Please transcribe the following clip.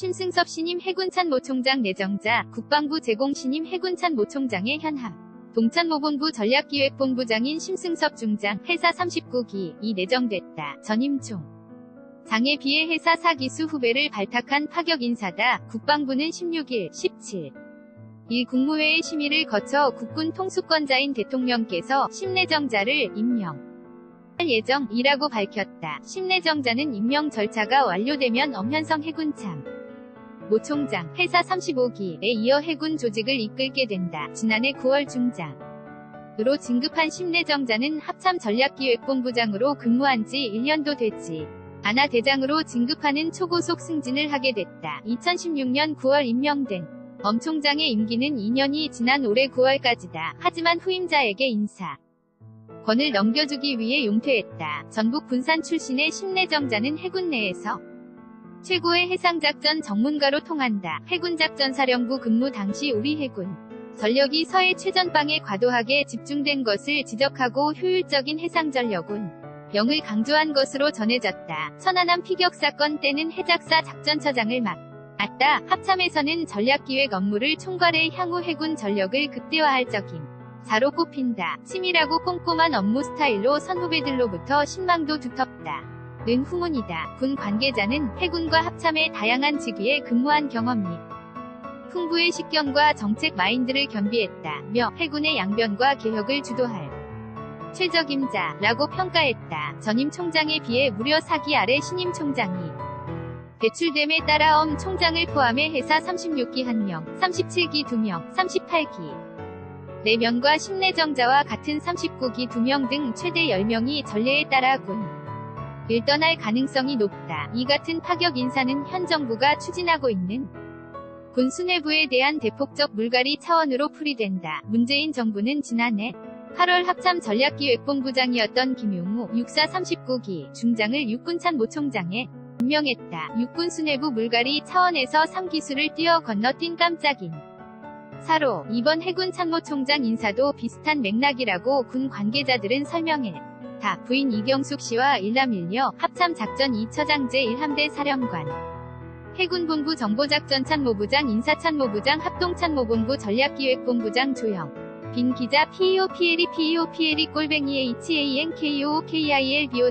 심승섭 신임 해군참모 총장 내정자, 국방부 제공 신임 해군참모 총장의 현함. 동참모본부 전략기획본부장인 심승섭 중장, 회사 39기, 이 내정됐다. 전임총. 장에 비해 회사 사기수 후배를 발탁한 파격 인사다. 국방부는 16일, 17. 일 국무회의 심의를 거쳐 국군 통수권자인 대통령께서 심내정자를 임명. 할 예정이라고 밝혔다. 심내정자는 임명 절차가 완료되면 엄현성 해군참 모 총장 회사 35기에 이어 해군 조직을 이끌게 된다. 지난해 9월 중장 으로 진급한 심내정자는 합참 전략기획본부장으로 근무한 지 1년도 됐지. 아나 대장으로 진급하는 초고속 승진을 하게 됐다. 2016년 9월 임명된 엄 총장의 임기는 2년이 지난 올해 9월까지다. 하지만 후임자에게 인사 권을 넘겨주기 위해 용퇴했다. 전북 군산 출신의 심내정자는 해군 내에서 최고의 해상작전 전문가로 통한다. 해군작전사령부 근무 당시 우리 해군 전력이 서해 최전방에 과도하게 집중된 것을 지적하고 효율적인 해상전력은 영을 강조한 것으로 전해졌다. 천안함 피격 사건 때는 해작사 작전처장을 맡았다. 합참에서는 전략기획 업무를 총괄해 향후 해군 전력을 극대화할 적임. 자로 꼽힌다. 치밀하고 꼼꼼한 업무 스타일로 선후배들로부터 신망도 두텁다. 는 후문이다. 군 관계자는 해군과 합참의 다양한 직위에 근무한 경험 및 풍부의 식견과 정책 마인드를 겸비했다. 며 해군의 양변과 개혁을 주도할 최적임자라고 평가했다. 전임 총장에 비해 무려 4기 아래 신임 총장이 배출됨에 따라 엄 총장을 포함해 회사 36기 1명, 37기 2명, 38기 4명과 심내정자와 같은 39기 2명 등 최대 10명이 전례에 따라 군. 을 떠날 가능성이 높다. 이 같은 파격 인사는 현 정부가 추진하고 있는 군 수뇌부에 대한 대폭적 물갈이 차원으로 풀이된다. 문재인 정부는 지난해 8월 합참 전략기획본부장이었던 김용우 육사 39기 중장을 육군참모총장에 임명했다. 육군 수뇌부 물갈이 차원에서 3기수를 뛰어 건너뛴 깜짝인 사로 이번 해군 참모총장 인사도 비슷한 맥락이라고 군 관계자들은 설명해. 다 부인 이경숙 씨와 일남일녀 합참 작전 2처장 제1함대 사령관. 해군본부 정보작전 참모부장 인사참모부장 합동참모본부 전략기획본부장 조영. 빈 기자 PEO PLE PEO PLE 꼴뱅이 HANKEO KIL BO